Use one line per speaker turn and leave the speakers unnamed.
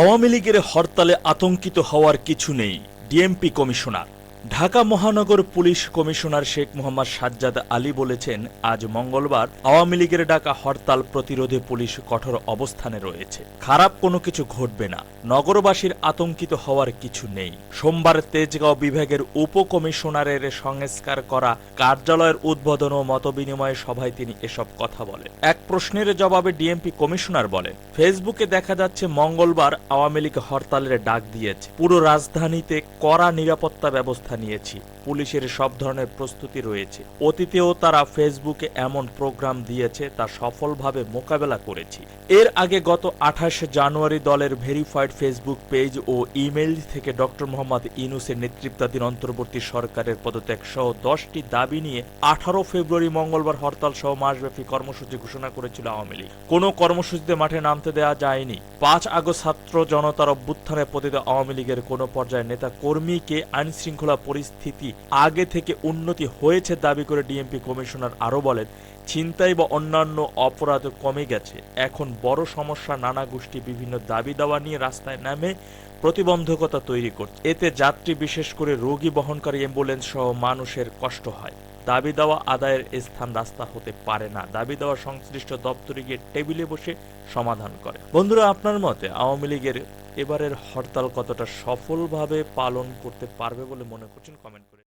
আওয়ামী লীগের হরতালে আতঙ্কিত হওয়ার কিছু নেই ডিএমপি কমিশনার। ঢাকা মহানগর পুলিশ কমিশনার শেখ মোহাম্মদ সাজ্জাদ আলী বলেছেন, আজ মঙ্গলবার আওয়ামী লীগের ডাকা হরতাল প্রতিরোধে পুলিশ কঠোর অবস্থানে রয়েছে। খারাপ কোনো কিছু ঘটবে না। নগরবাসীর আতঙ্কিত হওয়ার কিছু নেই। সোমবার তেজগাঁও বিভাগের উপকমিশনারের সংস্কার করা কার্যালয়ের উদ্বোধন ও মতবিনিময় সভায় তিনি এসব কথা বলেন। এক প্রশ্নের জবাবে ডিএমপি কমিশনার বলেন, ফেসবুকে দেখা যাচ্ছে মঙ্গলবার আওয়ামী লীগ হরতালের ডাক দিয়েছে। পুরো রাজধানীতে কড়া নিরাপত্তা ব্যবস্থা নিয়েছি। পুলিশের সব ধরনের প্রস্তুতি রয়েছে। অতীতেও তারা ফেসবুকে এমন প্রোগ্রাম দিয়েছে তা সফলভাবে মোকাবেলা করেছি। এর আগে গত আঠাশ জানুয়ারি দলের ভেরিফাইড ফেসবুক পেজ ও ইমেইল থেকে ডক্টর মোহাম্মদ ইনুসের নেতৃত্বাধীন অন্তর্বর্তী সরকারের পদত্যাগ সহ দশটি দাবি নিয়ে আঠারো ফেব্রুয়ারি মঙ্গলবার হরতাল সহ মাসব্যাপী কর্মসূচি ঘোষণা করেছিল আওয়ামী লীগ। কোনো কর্মসূচিতে মাঠে নামতে দেওয়া যায়নি। পাঁচ আগস্ট ছাত্র জনতার অভ্যুত্থানে পতিত আওয়ামী লীগের কোনো পর্যায়ে নেতা কর্মীকে আইনশৃঙ্খলা পরিস্থিতি আগে থেকে উন্নতি হয়েছে দাবি করে ডিএমপি কমিশনার আরও বলেন, ছিনতাই বা অন্যান্য অপরাধ কমে গেছে। এখন বড় সমস্যা, নানা গোষ্ঠী বিভিন্ন দাবি দাওয়া নিয়ে রাস্তায় নামে প্রতিবন্ধকতা তৈরি করছে। এতে যাত্রী, বিশেষ করে রোগী বহনকারী অ্যাম্বুলেন্স সহ মানুষের কষ্ট হয়। দাবি দেওয়া আদায়ের স্থান রাস্তা হতে পারে না। দাবি দেওয়া সংশ্লিষ্ট দপ্তরে গিয়ে টেবিলে বসে সমাধান করে। বন্ধুরা, আপনার মতে আওয়ামী লীগের এবারের হরতাল কতটা সফলভাবে পালন করতে পারবে বলে মনে করছেন? কমেন্ট করে